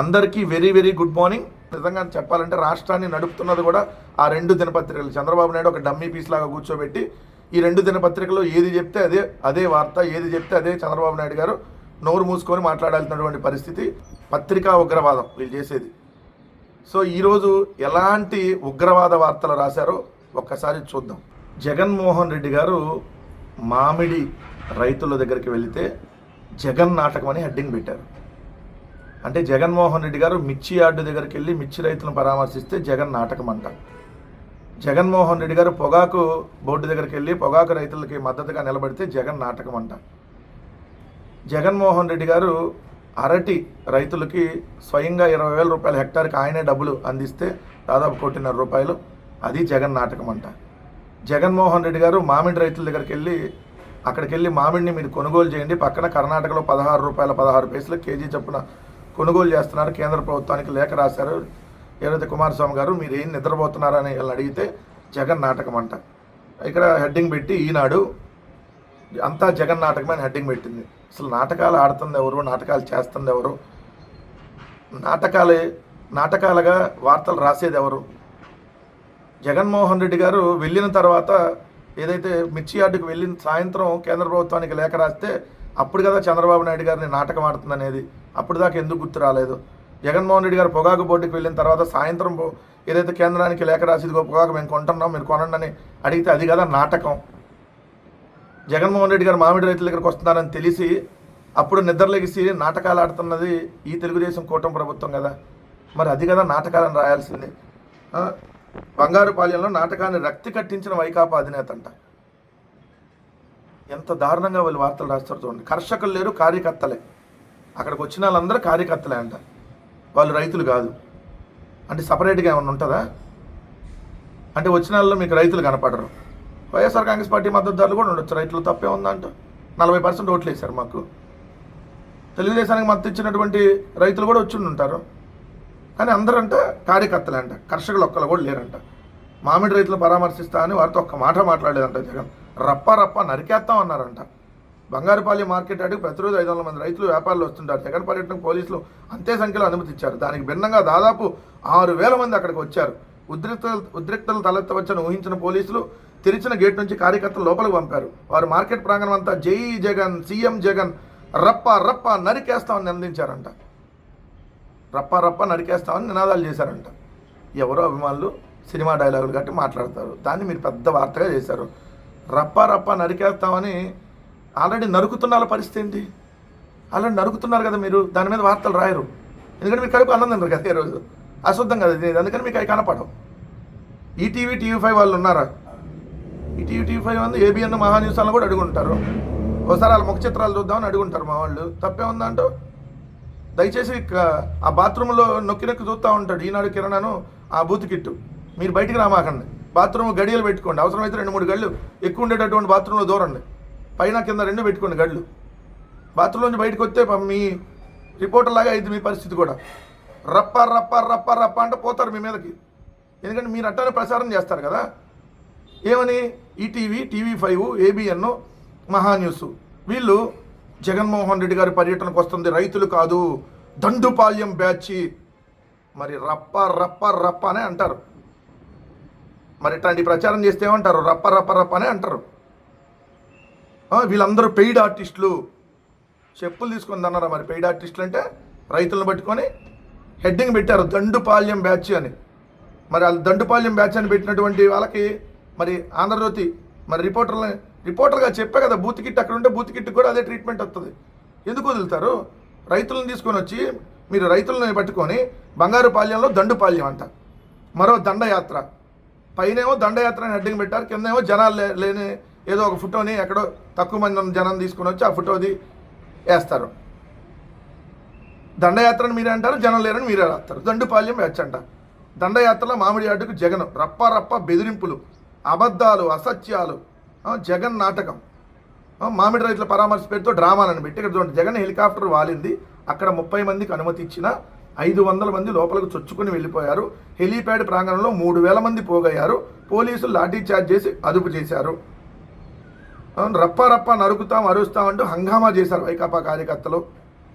అందరికీ very very good morning. నిజంగా చెప్పాలంటే రాష్ట్రాన్ని నడుపుతున్నది కూడా ఆ రెండు దినపత్రికలు. చంద్రబాబు నాయుడు ఒక డమ్మీ పీస్ లాగా కూర్చోబెట్టి ఈ రెండు దినపత్రికలో ఏది చెప్తే అదే అదే వార్త ఏది చెప్తే అదే చంద్రబాబు నాయుడు గారు నోరు మూసుకొని మాట్లాడాల్సినటువంటి పరిస్థితి పత్రికా ఉగ్రవాదం వీళ్ళు చేసేది. సో ఈరోజు ఎలాంటి ఉగ్రవాద వార్తలు రాశారో ఒక్కసారి చూద్దాం. జగన్మోహన్ రెడ్డి గారు మామిడి రైతుల దగ్గరికి వెళితే జగన్ నాటకం అని హెడ్డింగ్ పెట్టారు. అంటే జగన్మోహన్ రెడ్డి గారు మిర్చి యార్డు దగ్గరికి వెళ్ళి మిర్చి రైతులను పరామర్శిస్తే జగన్ నాటకం అంట జగన్మోహన్ రెడ్డి గారు పొగాకు బోర్డు దగ్గరికి వెళ్ళి పొగాకు రైతులకి మద్దతుగా నిలబడితే జగన్ నాటకం అంట జగన్మోహన్ రెడ్డి గారు అరటి రైతులకి స్వయంగా ఇరవై వేల రూపాయల హెక్టార్కి ఆయనే డబ్బులు అందిస్తే దాదాపు కోటిన్నర రూపాయలు. అది జగన్ నాటకం అంట జగన్మోహన్ రెడ్డి గారు మామిడి రైతుల దగ్గరికి వెళ్ళి అక్కడికి వెళ్ళి మామిడిని మీరు కొనుగోలు చేయండి. పక్కన కర్ణాటకలో పదహారు రూపాయల పదహారు పైసలు కేజీ చొప్పున కొనుగోలు చేస్తున్నారు. కేంద్ర ప్రభుత్వానికి లేఖ రాశారు. ఏదైతే కుమారస్వామి గారు మీరు ఏం నిద్రపోతున్నారని వీళ్ళని అడిగితే జగన్ నాటకం అంట. ఇక్కడ హెడ్డింగ్ పెట్టి ఈనాడు అంతా జగన్ నాటకమే అని హెడ్డింగ్ పెట్టింది. అసలు నాటకాలు ఆడుతుంది ఎవరు? నాటకాలు చేస్తుంది ఎవరు? నాటకాలే నాటకాలుగా వార్తలు రాసేది ఎవరు? జగన్మోహన్ రెడ్డి గారు వెళ్ళిన తర్వాత ఏదైతే మిర్చి యార్డుకి వెళ్ళిన సాయంత్రం కేంద్ర ప్రభుత్వానికి లేఖ రాస్తే అప్పుడు కదా చంద్రబాబు నాయుడు గారిని నాటకం ఆడుతుందనేది. అప్పుడు దాకా ఎందుకు గుర్తు రాలేదు? జగన్మోహన్ రెడ్డి గారు పొగాకు బోర్డుకి వెళ్ళిన తర్వాత సాయంత్రం ఏదైతే కేంద్రానికి లేఖ రాసిదిగో పొగాకు మేము కొంటున్నాం మీరు కొనండి అని అడిగితే అది కదా నాటకం. జగన్మోహన్ రెడ్డి గారు మామిడి రైతుల దగ్గరకు వస్తున్నారని తెలిసి అప్పుడు నిద్రలేగిసి నాటకాలు ఆడుతున్నది ఈ తెలుగుదేశం కూటమి ప్రభుత్వం కదా. మరి అది కదా నాటకాలను రాయాల్సింది. ఆ, నాటకాన్ని రక్తి కట్టించిన వైకాపా అధినేత అంట. ఎంత దారుణంగా వాళ్ళు వార్తలు రాస్తారు చూడండి. కర్షకులు లేరు కార్యకర్తలే. అక్కడికి వచ్చిన వాళ్ళందరూ కార్యకర్తలే అంట. వాళ్ళు రైతులు కాదు. అంటే సపరేట్గా ఏమైనా ఉంటుందా? అంటే వచ్చిన వాళ్ళు మీకు రైతులు కనపడరు. వైఎస్ఆర్ కాంగ్రెస్ పార్టీ మద్దతుదారులు కూడా ఉండొచ్చు. రైతులు తప్పే ఉందంట. నలభై పర్సెంట్ ఓట్లు వేశారు మాకు. తెలుగుదేశానికి మద్దతు ఇచ్చినటువంటి రైతులు కూడా వచ్చి ఉంటారు కానీ అందరంట కార్యకర్తలే అంట. కర్షకులు ఒక్కరు కూడా లేరంట. మామిడి రైతులు పరామర్శిస్తా అని వారితో ఒక్క మాట మాట్లాడలేదంట జగన్. రప్ప రప్ప నరికేస్తాం అన్నారంట. బంగారుపల్లి మార్కెట్ అడిగి ప్రతిరోజు ఐదు వందల మంది రైతులు వ్యాపారులు వస్తుంటారు. జగన్ పోలీసులు అంతే సంఖ్యలో అనుమతిచ్చారు. దానికి భిన్నంగా దాదాపు ఆరు వేల మంది అక్కడికి వచ్చారు. ఉద్రిక్త ఉద్రిక్తలు తలెత్తవచ్చని ఊహించిన పోలీసులు తెరిచిన గేట్ నుంచి కార్యకర్తలు లోపలికి పంపారు. వారు మార్కెట్ ప్రాంగణం అంతా జై జగన్ సీఎం జగన్ రప్ప రప్ప నరికేస్తామని నిందించారంట. రప్ప రప్ప నరికేస్తామని నినాదాలు చేశారంట. ఎవరో అభిమానులు సినిమా డైలాగులు కట్టి మాట్లాడతారు. దాన్ని మీరు పెద్ద వార్తగా చేశారు. రప్ప రప్ప నరికేస్తామని ఆల్రెడీ నరుకుతున్న పరిస్థితి ఏంటి? ఆల్రెడీ నరుకుతున్నారు కదా మీరు దాని మీద వార్తలు రాయరు. ఎందుకంటే మీరు కడుపు అన్నం తినరు కదా ఈరోజు అశుద్ధం కదా తినేది అందుకని మీకు అవి కనపడవు. ఈటీవీ టీవీ ఫైవ్ వాళ్ళు ఉన్నారా? ఈటీవీ టీవీ ఫైవ్ ఉంది ఏబిఎన్ మహా న్యూస్ వాళ్ళని కూడా అడుగుంటారు. ఒకసారి వాళ్ళ ముఖ చిత్రాలు చూద్దామని అడుగుంటారు మా వాళ్ళు. తప్పే ఉందంటూ దయచేసి ఆ బాత్రూంలో నొక్కి నొక్కి చూస్తూ ఉంటాడు ఈనాడు కిరణాను ఆ బూత్ కిట్టు. మీరు బయటికి రామాకండి. బాత్రూమ్ గడియలు పెట్టుకోండి. అవసరమైతే రెండు మూడు గళ్ళు. ఎక్కువ ఉండేటటువంటి బాత్రూంలో దూరండి. పైన కింద రెండు పెట్టుకోండి గళ్ళు. బాత్రూమ్ నుంచి బయటకు వస్తే మీ రిపోర్టర్ లాగా అయింది మీ పరిస్థితి కూడా. రప్ప రప్ప రప్ప రప్ప అంటే పోతారు మీ మీదకి. ఎందుకంటే మీరు అట్టానే ప్రసారం చేస్తారు కదా. ఏమని? ETV TV five ABN Maha news వీళ్ళు జగన్మోహన్ రెడ్డి గారి పర్యటనకు వస్తుంది. రైతులు కాదు. దండుపాల్యం బ్యాచ్. మరి రప్ప రప్ప రప్ప అనే అంటారు. మరి ఇట్లాంటి ప్రచారం చేస్తే ఏమంటారు? రప్ప రప్ప రప్ప అని అంటారు. వీళ్ళందరూ పెయిడ్ ఆర్టిస్టులు. చెప్పులు తీసుకొని అన్నారా మరి? పెయిడ్ ఆర్టిస్టులు అంటే రైతులను పట్టుకొని హెడ్డింగ్ పెట్టారు. దండుపాల్యం బ్యాచ్ అని. మరి వాళ్ళు దండుపాల్యం బ్యాచ్ అని పెట్టినటువంటి వాళ్ళకి మరి ఆంధ్రజ్యోతి మరి రిపోర్టర్లు రిపోర్టర్గా చెప్పే కదా బూత్ కిట్ అక్కడ ఉంటే బూత్ కిట్ కూడా అదే ట్రీట్మెంట్ వస్తుంది ఎందుకు వదులుతారు? రైతులను తీసుకొని వచ్చి మీరు రైతులను పట్టుకొని బంగారుపాల్యంలో దండుపాల్యం అంట. మరో దండయాత్ర. పైనేమో దండయాత్ర అని హెడ్డింగ్ పెట్టారు. కిందేమో జనాలు లే- లేని ఏదో ఒక ఫోటోని ఎక్కడో తక్కువ మంది జనం తీసుకొని వచ్చి ఆ ఫోటోది వేస్తారు. దండయాత్రను మీరే అంటారు జనం లేరని మీరే రాస్తారు. దండుపాల్యం బ్యాచ్ దండయాత్రలో మామిడి ఆటకు జగన్ రప్ప రప్ప బెదిరింపులు అబద్ధాలు అసత్యాలు జగన్ నాటకం. మామిడి రైతుల పరామర్శ పేరుతో డ్రామాలను పెట్టి ఇక్కడ చూడండి జగన్ హెలికాప్టర్ వాలింది. అక్కడ ముప్పై మందికి అనుమతి ఇచ్చినా ఐదు వందల మంది లోపలికి చొచ్చుకుని వెళ్ళిపోయారు. హెలీప్యాడ్ ప్రాంగణంలో మూడు వేల మంది పోగయ్యారు. పోలీసులు లాఠీ చార్జ్ చేసి అదుపు చేశారు. రప్ప రప్ప నరుకుతాం అరుస్తాం అంటూ హంగామా చేశారు వైకాపా కార్యకర్తలు.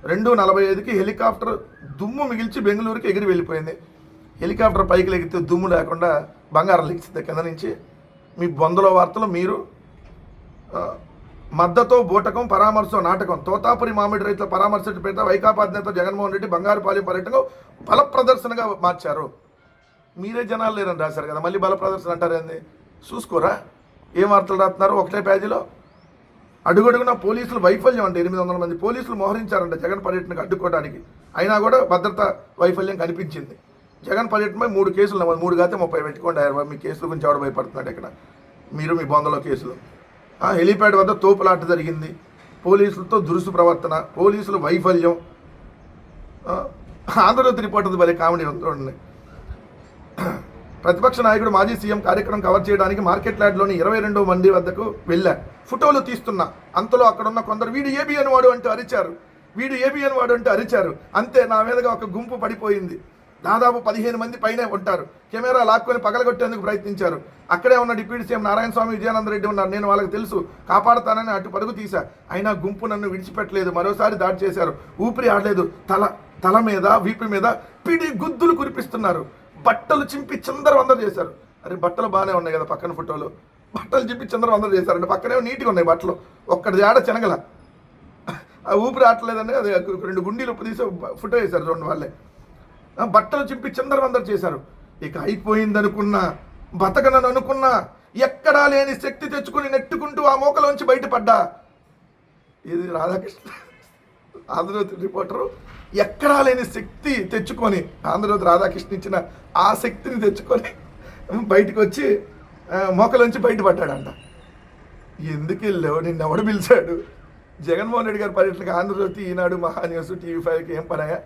రెండు నలభై ఐదుకి హెలికాప్టర్ దుమ్ము మిగిల్చి బెంగళూరుకి ఎగిరి వెళ్ళిపోయింది. హెలికాప్టర్ పైకి లెగితే దుమ్ము లేకుండా బంగారం లెగిస్తుంది కింద నుంచి. మీ బొందలో వార్తలు మీరు. మద్దతో బూటకం పరామర్శ నాటకం తోతాపురి మామిడి రైతుల పరామర్శ పేట వైకాపా అధినేత జగన్మోహన్ రెడ్డి బంగారుపాలెం పర్యటనకు బల ప్రదర్శనగా మార్చారు. మీరే జనాలు లేరని రాశారు కదా మళ్ళీ బల ప్రదర్శన అంటారేంది చూసుకోరా? ఏం వార్తలు రాస్తున్నారు ఒకటే పేజీలో? అడుగడుగున పోలీసులు వైఫల్యం అంటే ఎనిమిది వందల మంది పోలీసులు మోహరించారంట జగన్ పర్యటనకు అడ్డుకోవడానికి. అయినా కూడా భద్రత వైఫల్యం కనిపించింది. జగన్ పర్యటనపై మూడు కేసులు మూడు కాతే ముప్పై పెట్టుకోండి మీ కేసుల గురించి ఎవడ భయపడుతున్నాడు ఇక్కడ? మీరు మీ బొందలో కేసులు. ఆ, హెలీప్యాడ్ వద్ద తోపులాట జరిగింది. పోలీసులతో దురుసు ప్రవర్తన పోలీసుల వైఫల్యం. ఆంధ్రజ్యోతి రిపోర్టర్ భలే కామెడీ చూడండి ప్రతిపక్ష నాయకుడు మాజీ సీఎం కార్యక్రమం కవర్ చేయడానికి మార్కెట్ యార్డ్లోని ఇరవై రెండో మంది వద్దకు వెళ్ళా. ఫోటోలు తీస్తున్నా. అంతలో అక్కడ ఉన్న కొందరు వీడు ఏబిఎన్ వాడు అంటూ అరిచారు. వీడు ఏబిఎన్ వాడు అంటూ అరిచారు. అంతే నా మీదగా ఒక గుంపు పడిపోయింది. దాదాపు పదిహేను మంది పైనే ఉంటారు. కెమెరా లాక్కొని పగలగొట్టేందుకు ప్రయత్నించారు. అక్కడే ఉన్న డిప్యూటీ సీఎం నారాయణ స్వామి విజయానంద రెడ్డి ఉన్నారు. నేను వాళ్ళకి తెలుసు. కాపాడతానని అటు పరుగు తీశా. అయినా గుంపు నన్ను విడిచిపెట్టలేదు. మరోసారి దాడి చేశారు. ఊపిరి ఆడలేదు. తల తల మీద వీపు మీద పిడి గుద్దులు కురిపిస్తున్నారు. బట్టలు చింపి చిందరవందర చేశారు. అరే బట్టలు బాగానే ఉన్నాయి కదా పక్కన ఫోటోలు. బట్టలు చింపి చిందరవందర చేశారంటే. పక్కనే నీట్గా ఉన్నాయి బట్టలు. ఒక్కడి జాడ చెనగల ఆ ఊపిరి ఆడలేదని అది రెండు గుండీలు ఉప్పు తీసి ఫోటో వేశారు చూడండి వాళ్ళే. బట్టలు చింపి చిందరవందర చేశారు. ఇక అయిపోయిందనుకున్నా బతకనని అనుకున్నా ఎక్కడా లేని శక్తి తెచ్చుకుని నెట్టుకుంటూ ఆ మోకలోంచి బయటపడ్డా. ఇది రాధాకృష్ణ ఆంధ్రజ్యోతి రిపోర్టరు. ఎక్కడా లేని శక్తి తెచ్చుకొని ఆంధ్రజ్యోతి రాధాకృష్ణ ఇచ్చిన ఆ శక్తిని తెచ్చుకొని బయటకు వచ్చి మోకలోంచి బయటపడ్డాడంట. ఎందుకు వెళ్ళావు నిన్ను ఎవడు పిలిచాడు? జగన్మోహన్ రెడ్డి గారి పర్యటనకి ఆంధ్రజ్యోతి ఈనాడు మహాన్యూస్ టీవీ ఫైవ్కి ఏం పనాయా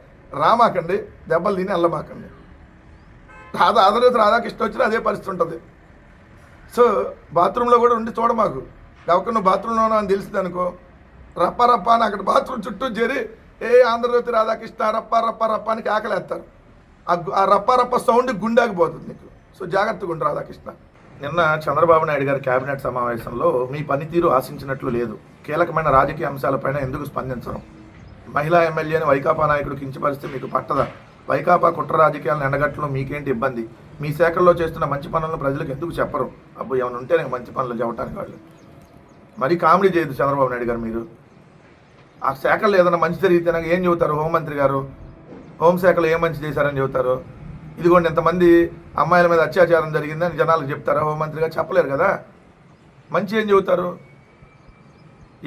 రామాకండి దెబ్బలు తిని అల్లమాకండి. రాధా ఆంధ్రజ్యోతి రాధాకృష్ణ వచ్చినా అదే పరిస్థితి ఉంటుంది. సో బాత్రూంలో కూడా ఉండి చూడ మాకు. గవక నువ్వు బాత్రూంలో ఉన్నావు అని తెలిసింది అనుకో. రప్ప రప్ప అని అక్కడ బాత్రూమ్ చుట్టూ చేరి ఏ ఆంధ్రజ్యోతి రాధాకృష్ణ రప్ప రప్ప రప్ప అని కేకలేస్తారు ఆ ఆ రప్ప రప్ప సౌండ్ గుండెకి పోతుంది నీకు. సో జాగ్రత్తగా ఉండు రాధాకృష్ణ నిన్న చంద్రబాబు నాయుడు గారి కేబినెట్ సమావేశంలో మీ పనితీరు ఆశించినట్లు లేదు. కీలకమైన రాజకీయ అంశాలపైన ఎందుకు స్పందించడం మహిళా ఎమ్మెల్యేని వైకాపా నాయకుడు కించపరిస్తే మీకు పట్టదా? వైకాపా కుట్ర రాజకీయాలను ఎండగట్టడం మీకేంటి ఇబ్బంది? మీ శాఖల్లో చేస్తున్న మంచి పనులను ప్రజలకు ఎందుకు చెప్పరు? అబ్బో ఏమైనా ఉంటే నాకు మంచి పనులు చెప్పడానికి వాళ్ళు. మరీ కామెడీ చేయదు చంద్రబాబు నాయుడు గారు మీరు. ఆ శాఖలో ఏదైనా మంచి జరిగితే నాకు ఏం చెబుతారు? హోంమంత్రి గారు హోంశాఖలో ఏం మంచి చేశారని చెబుతారు? ఇదిగోండి ఎంతమంది అమ్మాయిల మీద అత్యాచారం జరిగిందని జనాలకు చెప్తారా? హోంమంత్రి గారు చెప్పలేరు కదా? మంచి ఏం చెబుతారు?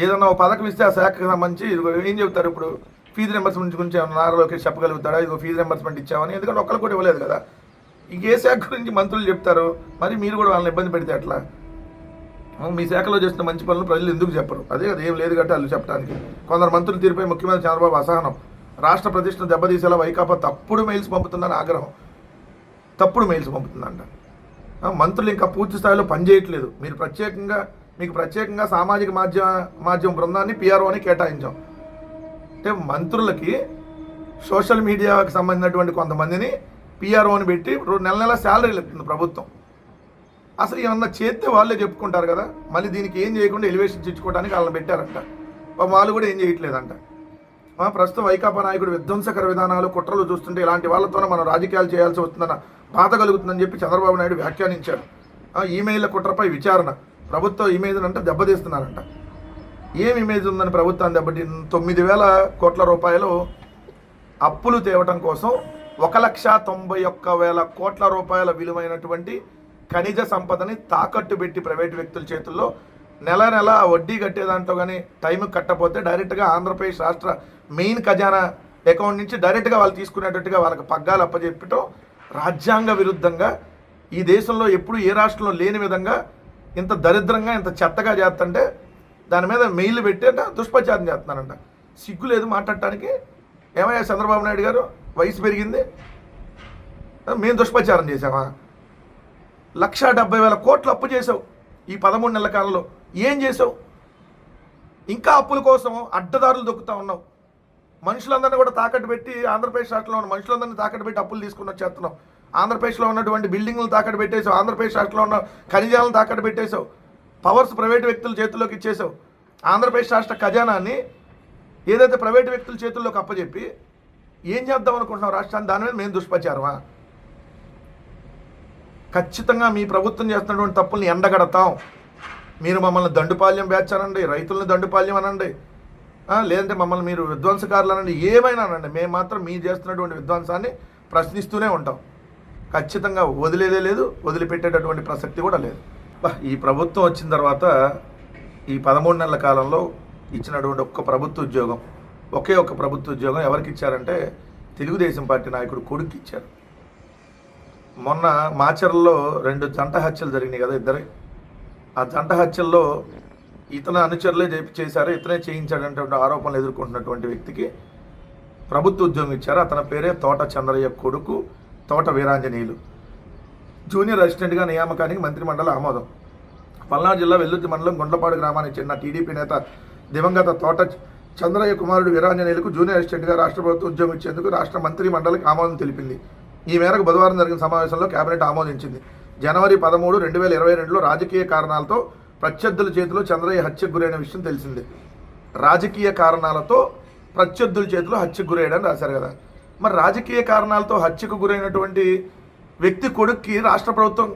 ఏదన్నా ఒక పథకం ఇస్తే ఆ శాఖకు సంబంధించి ఇదిగో ఏం చెబుతారు ఇప్పుడు? ఫీజు రింబర్స్మెంట్ గురించి ఏమన్నా నారా లోకేష్ చెప్పగలుగుతాడా? ఇదిగో ఫీజు రింబర్స్మెంట్ ఇచ్చామని? ఎందుకంటే ఒక్కరు కూడా ఇవ్వలేదు కదా. ఇంక ఏ శాఖ గురించి మంత్రులు చెప్తారు? మరి మీరు కూడా వాళ్ళని ఇబ్బంది పెడితే అట్లా మీ శాఖలో చేసిన మంచి పనులు ప్రజలు ఎందుకు చెప్పరు? అదే కదా ఏం లేదు కాబట్టి వాళ్ళు చెప్పడానికి. కొందరు మంత్రులు తీరిపోయి ముఖ్యమంత్రి చంద్రబాబు అసహనం. రాష్ట్ర ప్రతిష్టను దెబ్బతీసేలా వైకాపా తప్పుడు మెయిల్స్ పంపుతుందని ఆగ్రహం. తప్పుడు మెయిల్స్ పంపుతుందంట. మంత్రులు ఇంకా పూర్తి స్థాయిలో పనిచేయట్లేదు. మీరు ప్రత్యేకంగా మీకు ప్రత్యేకంగా సామాజిక మాధ్యమ మాధ్యమ బృందాన్ని పిఆర్ఓ అని కేటాయించాం. అంటే మంత్రులకి సోషల్ మీడియాకి సంబంధించినటువంటి కొంతమందిని పిఆర్ఓని పెట్టి నెల నెల శాలరీలు ఇస్తుంది ప్రభుత్వం. అసలు ఏమన్నా చేస్తే వాళ్ళే చెప్పుకుంటారు కదా. మళ్ళీ దీనికి ఏం చేయకుండా ఎలివేషన్ ఇచ్చుకోవడానికి వాళ్ళని పెట్టారంట. వాళ్ళు కూడా ఏం చేయట్లేదంట. ఆ, ప్రస్తుతం వైకాపా నాయకుడు విధ్వంసకర విధానాలు కుట్రలు చూస్తుంటే ఇలాంటి వాళ్ళతోనే మనం రాజకీయాలు చేయాల్సి వస్తుందన్న బాధ కలుగుతుందని చెప్పి చంద్రబాబు నాయుడు వ్యాఖ్యానించారు ఆ, ఈమెయిల్ల కుట్రపై విచారణ. ప్రభుత్వ ఇమేజ్ అంటే దెబ్బతీస్తున్నారంట. ఏం ఇమేజ్ ఉందని ప్రభుత్వాన్ని దెబ్బతి తొమ్మిది వేల కోట్ల రూపాయలు అప్పులు తేవటం కోసం ఒక లక్ష తొంభై ఒక్క వేల కోట్ల రూపాయల విలువైనటువంటి ఖనిజ సంపదని తాకట్టు పెట్టి ప్రైవేటు వ్యక్తుల చేతుల్లో నెల నెల వడ్డీ కట్టే దాంట్లో కానీ టైంకి కట్టపోతే డైరెక్ట్గా ఆంధ్రప్రదేశ్ రాష్ట్ర మెయిన్ ఖజానా అకౌంట్ నుంచి డైరెక్ట్గా వాళ్ళు తీసుకునేటట్టుగా వాళ్ళకి పగ్గాలు అప్పచెప్పటం రాజ్యాంగ విరుద్ధంగా ఈ దేశంలో ఎప్పుడు ఏ రాష్ట్రంలో లేని విధంగా ఇంత దరిద్రంగా ఇంత చెత్తగా చేస్తుంటే దాని మీద మెయిల్ పెట్టి అంటే దుష్ప్రచారం చేస్తున్నారంట. సిగ్గు లేదు మాట్లాడటానికి. ఏమయ్యా చంద్రబాబు నాయుడు గారు? వయసు పెరిగింది. మేము దుష్ప్రచారం చేసామా లక్ష డెబ్బై వేల కోట్లు అప్పు చేసావు ఈ పదమూడు నెలల కాలంలో. ఏం చేసావు ఇంకా అప్పుల కోసం అడ్డదారులు దొక్కుతా ఉన్నావు. మనుషులందరినీ కూడా తాకట్టు పెట్టి ఆంధ్రప్రదేశ్ రాష్ట్రంలో ఉన్న మనుషులందరినీ తాకట్టు పెట్టి అప్పులు తీసుకుని వచ్చేస్తున్నావు. ఆంధ్రప్రదేశ్లో ఉన్నటువంటి బిల్డింగ్లు తాకట్టు పెట్టేశావు ఆంధ్రప్రదేశ్ రాష్ట్రంలో ఉన్న ఖనిజాలను తాకట్టు పెట్టేశావు పవర్స్ ప్రైవేటు వ్యక్తుల చేతుల్లోకి ఇచ్చేసావు ఆంధ్రప్రదేశ్ రాష్ట్ర ఖజానాన్ని ఏదైతే ప్రైవేటు వ్యక్తుల చేతుల్లోకి అప్పచెప్పి ఏం చేద్దాం అనుకుంటున్నాం రాష్ట్రాన్ని దాని మీద మేము దుష్ప్రచారమా? ఖచ్చితంగా మీ ప్రభుత్వం చేస్తున్నటువంటి తప్పుల్ని ఎండగడతాం. మీరు మమ్మల్ని దండుపాల్యం బ్యాచ్ అనండి రైతులను దండుపాల్యం అనండి. లేదంటే మమ్మల్ని మీరు విధ్వంసకారులు అనండి ఏమైనా అనండి. మేము మాత్రం మీరు చేస్తున్నటువంటి విధ్వంసాన్ని ప్రశ్నిస్తూనే ఉంటాం. ఖచ్చితంగా వదిలేదే లేదు వదిలిపెట్టేటటువంటి ప్రసక్తి కూడా లేదు. ఈ ప్రభుత్వం వచ్చిన తర్వాత ఈ పదమూడు నెలల కాలంలో ఇచ్చినటువంటి ఒక్క ప్రభుత్వ ఉద్యోగం ఒకే ఒక్క ప్రభుత్వ ఉద్యోగం ఎవరికి ఇచ్చారంటే తెలుగుదేశం పార్టీ నాయకుడు కొడుకు ఇచ్చారు. మొన్న మాచర్లలో రెండు జంట హత్యలు జరిగినాయి కదా ఇద్దరే. ఆ జంట హత్యల్లో ఇతను అనుచరులే చేశారు ఇతనే చేయించాడంటే ఆరోపణలు ఎదుర్కొంటున్నటువంటి వ్యక్తికి ప్రభుత్వ ఉద్యోగం ఇచ్చారు. అతని పేరే తోట చంద్రయ్య కొడుకు. తోట వీరాంజనేయులు. జూనియర్ అసిస్టెంట్గా నియామకానికి మంత్రిమండలి ఆమోదం. పల్నాడు జిల్లా వెల్లుర్తి మండలం గుండ్లపాడు గ్రామానికి చెందిన టీడీపీ నేత దివంగత తోట చంద్రయ్య కుమారుడు వీరాంజనేయులకు జూనియర్ అసిస్టెంట్గా రాష్ట్ర ప్రభుత్వం ఉద్యోగం ఇచ్చేందుకు రాష్ట్ర మంత్రి మండలికి ఆమోదం తెలిపింది. ఈ మేరకు బుధవారం జరిగిన సమావేశంలో కేబినెట్ ఆమోదించింది. జనవరి పదమూడు రెండు వేల ఇరవై రెండులో రాజకీయ కారణాలతో ప్రత్యర్థుల చేతిలో చంద్రయ్య హత్యకు గురైన విషయం తెలిసిందే. రాజకీయ కారణాలతో ప్రత్యర్థుల చేతిలో హత్యకు గురయ్యాడని రాశారు కదా. మరి రాజకీయ కారణాలతో హత్యకు గురైనటువంటి వ్యక్తి కొడుక్కి రాష్ట్ర ప్రభుత్వం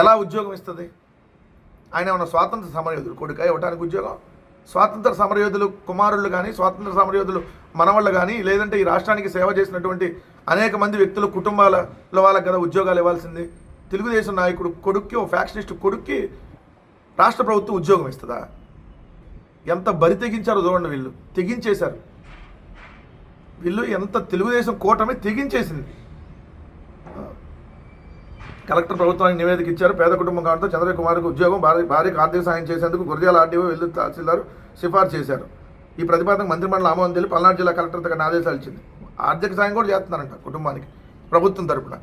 ఎలా ఉద్యోగం ఇస్తుంది? ఆయన ఏమన్నా స్వాతంత్ర సమరయోధులు కొడుక? ఇవ్వటానికి ఉద్యోగం? స్వాతంత్ర సమరయోధులు కుమారులు కానీ స్వాతంత్ర సమరయోధులు మనవాళ్ళు కానీ లేదంటే ఈ రాష్ట్రానికి సేవ చేసినటువంటి అనేక మంది వ్యక్తుల కుటుంబాలలో వాళ్ళకి కదా ఉద్యోగాలు ఇవ్వాల్సింది? తెలుగుదేశం నాయకుడు కొడుక్కి ఓ ఫ్యాక్షనిస్ట్ కొడుక్కి రాష్ట్ర ప్రభుత్వం ఉద్యోగం ఇస్తుందా? ఎంత బరి తెగించారో చూడండి వీళ్ళు. తెగించేశారు. వీళ్ళు ఎంత తెలుగుదేశం కూటమి తెగించేసింది. కలెక్టర్ ప్రభుత్వానికి నివేదిక ఇచ్చారు. పేద కుటుంబం కావడంతో చంద్రయ్య ఉద్యోగం భార్య భార్యకు ఆర్థిక సాయం చేసేందుకు గురజాల ఆర్డీఓ వెల్లు తహసీల్దారు సిఫార్సు చేశారు. ఈ ప్రతిపాదనకు మంత్రిమండలి ఆమోదం తెలిపి పల్నాడు జిల్లా కలెక్టర్ తగిన ఆదేశాలు ఇచ్చింది. ఆర్థిక సాయం కూడా చేస్తున్నారంట కుటుంబానికి ప్రభుత్వం తరపున.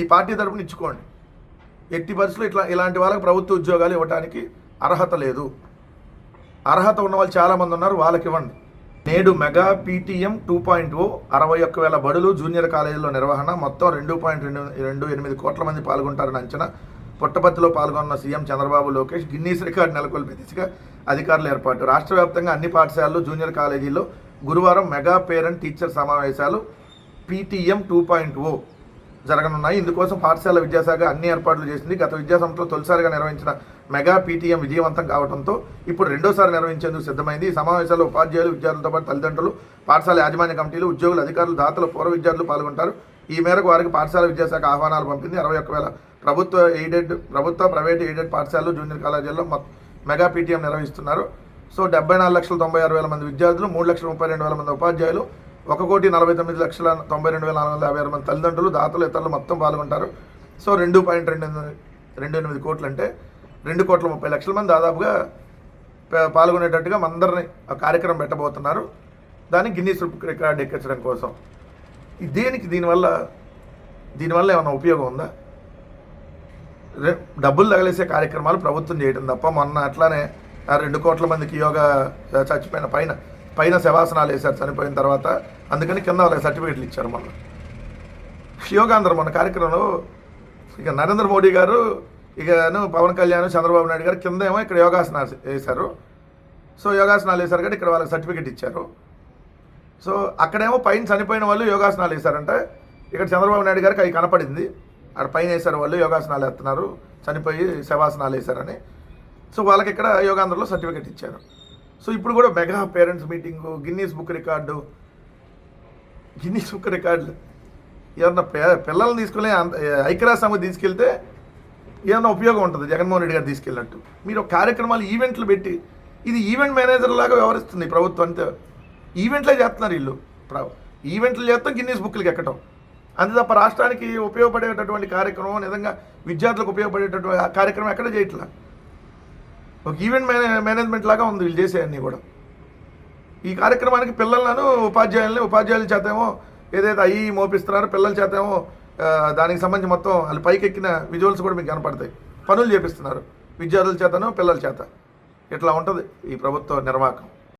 ఈ పార్టీ తరపున ఇచ్చుకోండి. ఎట్టి పరిస్థితులు ఇట్లా ఇలాంటి వాళ్ళకి ప్రభుత్వ ఉద్యోగాలు ఇవ్వడానికి అర్హత లేదు. అర్హత ఉన్న వాళ్ళు చాలామంది ఉన్నారు వాళ్ళకి ఇవ్వండి. నేడు mega PTM two point O అరవై ఒక్క వేల బడులు జూనియర్ కాలేజీలో నిర్వహణ. మొత్తం రెండు పాయింట్ రెండు రెండు ఎనిమిది కోట్ల మంది పాల్గొంటారని అంచనా. పుట్టపర్తిలో పాల్గొన్న CM Chandrababu Lokesh Guinness record నెలకొల్పే దిశగా అధికారుల ఏర్పాటు. రాష్ట్ర వ్యాప్తంగా అన్ని పాఠశాలలు జూనియర్ కాలేజీల్లో గురువారం మెగా పేరెంట్ టీచర్ సమావేశాలు. పీటీఎం టూ పాయింట్ ఓ జరగనున్నాయి. ఇందుకోసం పాఠశాల విద్యాశాఖ అన్ని ఏర్పాట్లు చేసింది. గత విద్యా సంవత్సరంలో తొలిసారిగా నిర్వహించిన మెగా పీటీఎం విజయవంతం కావడంతో ఇప్పుడు రెండోసారి నిర్వహించేందుకు సిద్ధమైంది. ఈ సమావేశాల్లో ఉపాధ్యాయులు విద్యార్థులతో పాటు తల్లిదండ్రులు పాఠశాల యాజమాన్య కమిటీలు ఉద్యోగులు అధికారులు దాతలు పూర్వ విద్యార్థులు పాల్గొంటారు. ఈ మేరకు వారికి పాఠశాల విద్యాశాఖ ఆహ్వానాలు పంపింది. అరవై ఒక్క వేల ప్రభుత్వ ఎయిడెడ్ ప్రభుత్వ ప్రైవేట్ ఎయిడెడ్ పాఠశాలలు జూనియర్ కాలేజీల్లో మెగా పీటీఎం నిర్వహిస్తున్నారు. సో డెబ్బై నాలుగు లక్షల తొంభై ఆరు వేల మంది విద్యార్థులు మూడు లక్షల ముప్పై రెండు వేల మంది ఉపాధ్యాయులు ఒక కోటి నలభై తొమ్మిది లక్షల తొంభై రెండు వేల నాలుగు వందల యాభై ఆరు మంది తల్లిదండ్రులు దాతలు ఇతరులు మొత్తం పాల్గొంటారు. సో రెండు పాయింట్ రెండు ఎనిమిది రెండు ఎనిమిది కోట్లు అంటే రెండు కోట్ల ముప్పై లక్షల మంది దాదాపుగా పాల్గొనేటట్టుగా అందరిని ఆ కార్యక్రమం పెట్టబోతున్నారు. దాన్ని గిన్నీస్ రికార్డ్ ఎక్కించడం కోసం. దేనికి దీనివల్ల దీనివల్ల ఏమైనా ఉపయోగం ఉందా? డబ్బులు తగలేసే కార్యక్రమాలు ప్రభుత్వం చేయడం తప్ప మొన్న అట్లానే రెండు కోట్ల మందికి యోగా చచ్చిపోయిన పైన పైన శవాసనాలు వేశారు చనిపోయిన తర్వాత అందుకని కింద వాళ్ళకి సర్టిఫికెట్లు ఇచ్చారు మొన్న. యోగాంధ్ర మన కార్యక్రమంలో ఇక నరేంద్ర మోడీ గారు ఇక పవన్ కళ్యాణ్ చంద్రబాబు నాయుడు గారు కింద ఏమో ఇక్కడ యోగాసనాలు వేశారు. సో యోగాసనాలు వేశారు కాబట్టి ఇక్కడ వాళ్ళకి సర్టిఫికెట్ ఇచ్చారు. సో అక్కడేమో పైన చనిపోయిన వాళ్ళు యోగాసనాలు వేశారంటే. ఇక్కడ చంద్రబాబు నాయుడు గారికి అవి కనపడింది. అక్కడ పైన వేశారు వాళ్ళు యోగాసనాలు వేస్తున్నారు చనిపోయి శవాసనాలు వేశారని. సో వాళ్ళకి ఇక్కడ యోగాంధ్రలో సర్టిఫికెట్ ఇచ్చారు. సో ఇప్పుడు కూడా mega parents meeting Guinness book record Guinness book రికార్డులు ఏమన్నా పిల్లల్ని తీసుకునే అంత ఐక్యరాజ్య సమితి తీసుకెళ్తే ఏమన్నా ఉపయోగం ఉంటుంది? జగన్మోహన్ రెడ్డి గారు తీసుకెళ్ళినట్టు. మీరు కార్యక్రమాలు ఈవెంట్లు పెట్టి ఇది ఈవెంట్ మేనేజర్ లాగా వ్యవహరిస్తుంది ప్రభుత్వం అంతే. ఈవెంట్లే చేస్తున్నారు వీళ్ళు. ఈవెంట్లు చేస్తాం గిన్నీస్ బుక్లకి ఎక్కటం. అంతే తప్ప రాష్ట్రానికి ఉపయోగపడేటటువంటి కార్యక్రమం నిజంగా విద్యార్థులకు ఉపయోగపడేటటువంటి ఆ కార్యక్రమం ఎక్కడ చేయట్లా? ఒక ఈవెంట్ మేనే మేనేజ్మెంట్ లాగా ఉంది వీళ్ళు చేసేవన్నీ కూడా. ఈ కార్యక్రమానికి పిల్లలను ఉపాధ్యాయుల్ని ఉపాధ్యాయుల చేతేమో ఏదైతే అయ్యి మోపిస్తున్నారో పిల్లల చేతేమో దానికి సంబంధించి మొత్తం వాళ్ళు పైకి ఎక్కిన విజువల్స్ కూడా మీకు కనపడతాయి. పనులు చేపిస్తున్నారు. విద్యార్థుల చేతను పిల్లల చేత. ఇట్లా ఉంటుంది ఈ ప్రభుత్వ నిర్వాహకం.